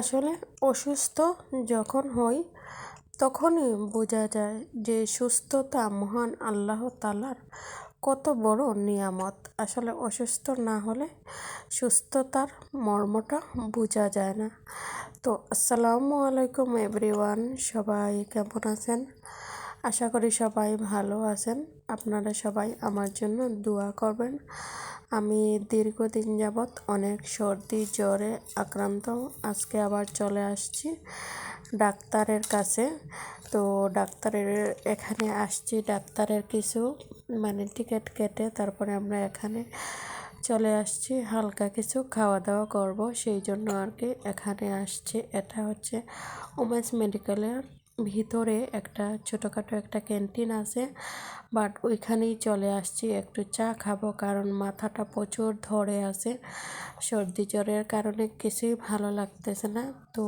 আসলে অসুস্থ যখন হই, তখনই বোঝা যায় যে সুস্থতা মহান আল্লাহ তালার কত বড় নিয়ামত। আসলে অসুস্থ না হলে সুস্থতার মর্মটা বোঝা যায় না। তো আসসালামু আলাইকুম এভরিওয়ান, সবাই কেমন আছেন? আশা করি সবাই ভালো আছেন। আপনারা সবাই আমার জন্য দোয়া করবেন। আমি দীর্ঘদিন যাবৎ অনেক সর্দি, জ্বরে আক্রান্ত। আজকে আবার চলে আসছি ডাক্তারের কাছে। তো ডাক্তারের এখানে আসছি, ডাক্তারের কিছু মানে টিকিট কেটে তারপরে আমরা এখানে চলে আসছি, হালকা কিছু খাওয়া দাওয়া করব। সেই জন্য আর কি এখানে আসছি। এটা হচ্ছে উমেন্স মেডিকেলের ভিতরে একটা ছোটোখাটো একটা ক্যান্টিন আছে বাট ওইখানেই চলে আসছি একটু চা খাব কারণ মাথাটা প্রচুর ধরে আছে। সর্দি জ্বরের কারণে কিছুই ভালো লাগতেছে না, তো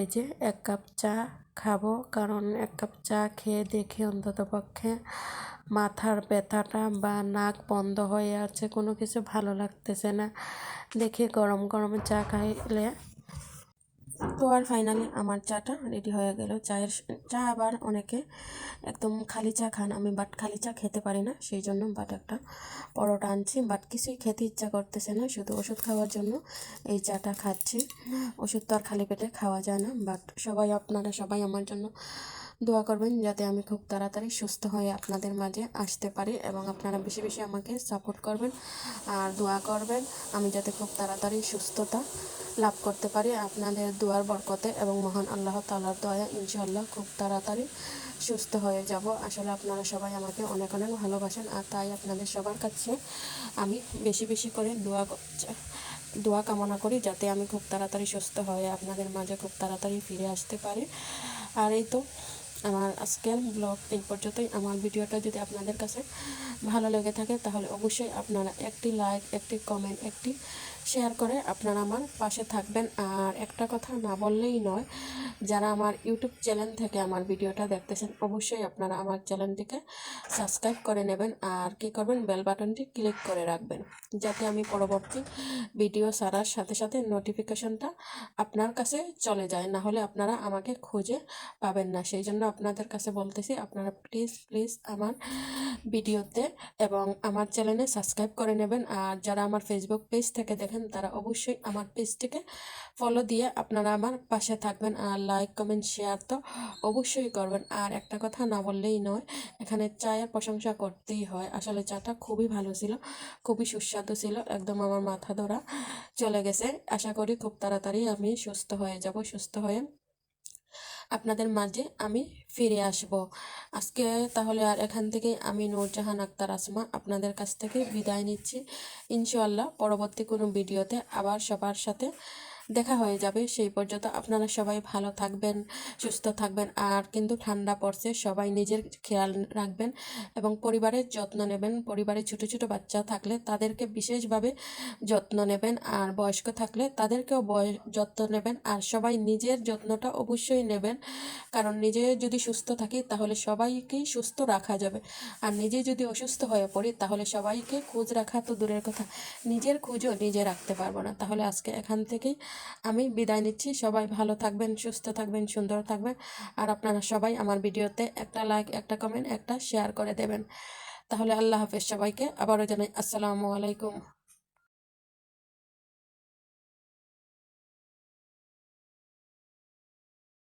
এই যে এক কাপ চা খাব কারণ এক কাপ চা খেয়ে দেখি অন্তত পক্ষে মাথার ব্যথাটা বা নাক বন্ধ হয়ে আছে, কোনো কিছু ভালো লাগতেছে না। দেখি গরম গরম চা খাইলে তো আর ফাইনালি আমার চাটা রেডি হয়ে গেল। চায়ের চা আবার অনেকে একদম খালি চা খান। আমি বাট খালি চা খেতে পারি না, সেই জন্য বাট একটা পরোটা আনছি। বাট কিছুই খেতে ইচ্ছা করতেছে না, শুধু ওষুধ খাওয়ার জন্য এই চাটা খাচ্ছি। ওষুধ তো আর খালি পেটে খাওয়া যায় না বাট সবাই আপনারা সবাই আমার জন্য দোয়া করবেন যাতে আমি খুব তাড়াতাড়ি সুস্থ হয়ে আপনাদের মাঝে আসতে পারি এবং আপনারা বেশি বেশি আমাকে সাপোর্ট করবেন আর দোয়া করবেন আমি যাতে খুব তাড়াতাড়ি সুস্থতা লাভ করতে পারি আপনাদের দোয়ার বরকতে এবং মহান আল্লাহ তালার দয়া ইনশাল্লাহ খুব তাড়াতাড়ি সুস্থ হয়ে যাব। আসলে আপনারা সবাই আমাকে অনেক অনেক ভালোবাসেন আর তাই আপনাদের সবার কাছে আমি বেশি বেশি করে দোয়া দোয়া কামনা করি যাতে আমি খুব তাড়াতাড়ি সুস্থ হয়ে আপনাদের মাঝে খুব তাড়াতাড়ি ফিরে আসতে পারি। আর এই তো আমার আজকের ব্লগ এই পর্যন্তই। আমার ভিডিওটা যদি আপনাদের কাছে ভালো লেগে থাকে, তাহলে অবশ্যই আপনারা একটি লাইক একটি কমেন্ট একটি শেয়ার করে আপনারা আমার পাশে থাকবেন। আর একটা কথা না বললেই নয় যারা আমার ইউটিউব চ্যানেল থেকে আমার ভিডিওটা দেখতেছেন, অবশ্যই আপনারা আমার চ্যানেলটিকে সাবস্ক্রাইব করে নেবেন আর কি করবেন, বেল বাটনটি ক্লিক করে রাখবেন যাতে আমি পরবর্তী ভিডিও সারার সাথে সাথে নোটিফিকেশনটা আপনার কাছে চলে যায়। না হলে আপনারা আমাকে খুঁজে পাবেন না। সেই জন্য আপনাদের কাছে বলতেছি, আপনারা প্লিজ প্লিজ আমার ভিডিওতে এবং আমার চ্যানেলে সাবস্ক্রাইব করে নেবেন। আর যারা আমার ফেসবুক পেজ থেকে দেখেন, তারা অবশ্যই আমার পেজটিকে ফলো দিয়ে আপনারা আমার পাশে থাকবেন। আর লাইক কমেন্ট শেয়ার তো অবশ্যই করবেন। আর একটা কথা না বললেই নয়, এখানে চায়ের প্রশংসা করতেই হয়। আসলে চাটা খুবই ভালো ছিল, খুবই সুস্বাদু ছিল, একদম আমার মাথা ধরা চলে গেছে। আশা করি খুব তাড়াতাড়ি আমি সুস্থ হয়ে যাব, সুস্থ হয়ে আপনাদের মাঝে আমি ফিরে আসব। আজকে তাহলে আর এখান থেকে আমি নূরজাহান আক্তার আসমা আপনাদের কাছ থেকে বিদায় নিচ্ছি। ইনশাল্লাহ পরবর্তী কোনো ভিডিওতে আবার সবার সাথে দেখা হয়ে যাবে, সেই পর্যন্ত আপনারা সবাই ভালো থাকবেন, সুস্থ থাকবেন, আর কিন্তু ঠান্ডা পড়ছে, সবাই নিজের খেয়াল রাখবেন এবং পরিবারের যত্ন নেবেন। পরিবারে ছোট ছোট বাচ্চা থাকলে তাদেরকে বিশেষভাবে যত্ন নেবেন, আর বয়স্ক থাকলে তাদেরকেও যত্ন নেবেন, আর সবাই নিজের যত্নটা অবশ্যই নেবেন। কারণ নিজে যদি সুস্থ থাকি তাহলে সবাইকেই সুস্থ রাখা যাবে, আর নিজে যদি অসুস্থ হয়ে পড়ি তাহলে সবাইকে খোঁজ রাখা তো দূরের কথা, নিজের খোঁজও নিজে রাখতে পারব না। তাহলে আজকে এখান থেকেই আমি বিদায় নিচ্ছি। সবাই ভালো থাকবেন, সুস্থ থাকবেন, সুন্দর থাকবেন। আর আপনারা সবাই আমার ভিডিওতে একটা লাইক একটা কমেন্ট একটা শেয়ার করে দেবেন। তাহলে আল্লাহ হাফেজ সবাইকে। আবারও জানাই আসসালামু আলাইকুম।